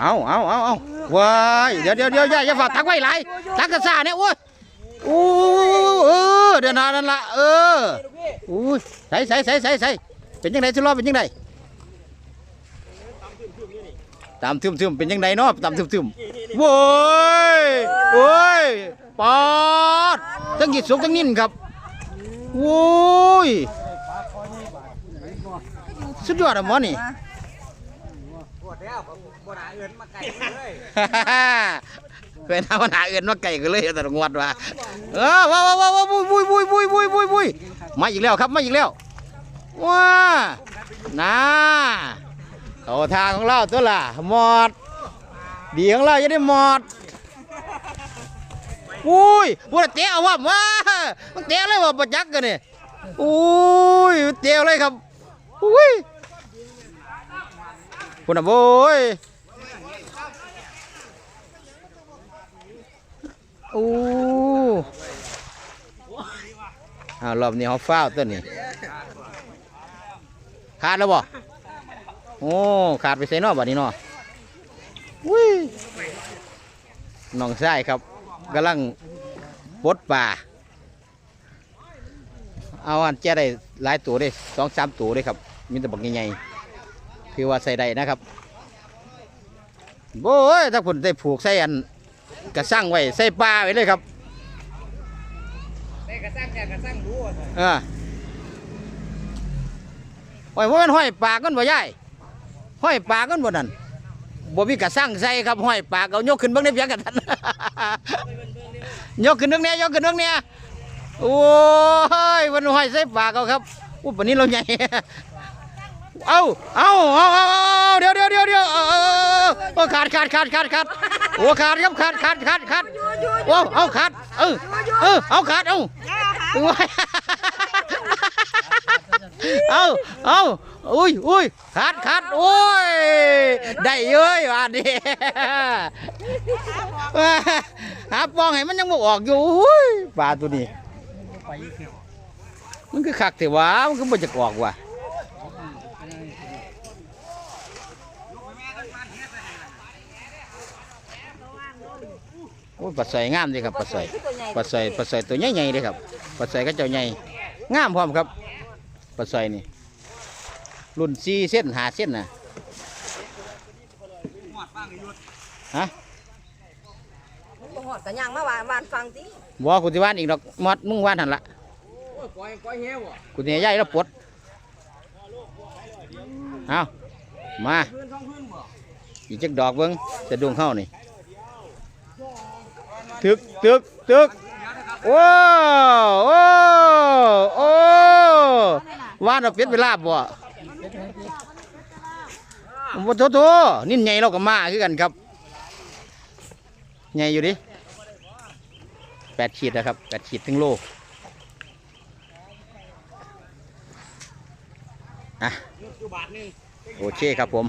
เอาเอาเอาเอาว้ายเดี๋ยวเดี๋ยวเดี๋ยวอย่าอย่าฝากทักไว้หลายทักกระซ่าเนี่ยโอ้ยโอ้เออเดี๋ยวนานั่นละเอออุ้ยใส่ใส่ใส่ใส่ใส่เป็นยังไงสุรอเป็นยังไงตามทึมทึมๆเป็นยังไงเนาะตามทึมทึมๆโว้ยโอ้ยปอดทั้งหยิดสุกทั้งนิ่นครับโว้ยสุดยอดอะหมอนี่ วดแล้วบ่หาเอินมาไก่เลยเคยทำปัญหาอื่นมาไก่กันเลยแต่งวดว่าเออว้าวว้าวว้าวบุยบุยบุยบุยบุยบุยบุยมาอีกแล้วครับมาอีกแล้วว้าน่าเขาทางของเราตัวล่ะหมอดดีของเราจะได้หมอดอุ้ยพวกเตะเอาว่าว้ามันเตะเลยว่าประจักกันนี่อุ้ยเตะเลยครับอุ้ย คุณอะโว้ยโอ้อารอบนี้เขาฟ้าวตัวนี้ ขาดแล้วบ่ โอ้ ขาดไปใส่นอบัดนี้เนาะอุ้ยน้องชายครับกำลังบดป่า เอาอันแจ้ได้หลายตัวเด้สองสามตัวเด้ครับ มีแต่บักใหญ่ๆ ถือว่าใส่ได้นะครับโอ้ยถ้าผมได้ผูกใส่อันกระสร้างไว้ใส่ปลาไว้เลยครับได้กระซังแกกระซังรู้ว่าเออโอ้ยว่ามันห้อยปากกันบ่ยายห้อยปากกันบ่นั่นบ่มีกระสร้างใส่ครับห้อยปากเอายกขึ้นเบิ่งได้เพียงกันทันยกขึ้นเรื่องเนี้ยยกขึ้นเรื่องเนี้ยโอ้ยมันห้อยใส่ปากเอาครับอู้ปานนี้เราใหญ่ เอาเอาเอาเอาเอาเดี๋ยวเดี๋ยวเดี๋ยวเดี๋ยวเอาเอาเอาโอ้ขาดขาดขาดขาดขาดโอ้ขาดครับขาดขาดขาดขาดโอ้เอาขาดเออเออเอาขาดเอาโอ้ยเอาเอาอุ้ยอุ้ยขาดขาดโอ้ยได้เย้ยว่าดิหาปองให้มันยังบ่ออกอยู่อุ้ยปลาตัวนี้มันคือคักแต่ว่ามันคือบ่จะออกว่ะ โอ้ยปลาใส่งามดีครับปลาใส่ปลาใส่ปลาใส่ตัวใหญ่ๆเลยครับปลาใส่ก็เจ้าใหญ่งามพร้อมครับปลาใส่นี่รุ่นสี่เส้นหาเส้นนะหอดบ้างอยู่ฮะบ่หอดกันย่างมาวานวานฟังติบ่กูที่ว่านอีกดอกมอดมึงว่านหันละโอ้ยก้อยก้อยเหี้ยวอะกูที่ใหญ่แล้วปวดเอามาพื้นท้องพื้นบ่อีกจักดอกเบิ้งจะดวงเข้านี่ ตึกตึกตึกโอ้โอ้โอ้ว่านเอาเป็ดไปลาบบ่บ่โตโตนิ่นใหญ่เราก็มาคือกันครับใหญ่อยู่ดิแปดขีดนะครับแปดขีดถึงโลอะโอเคครับผม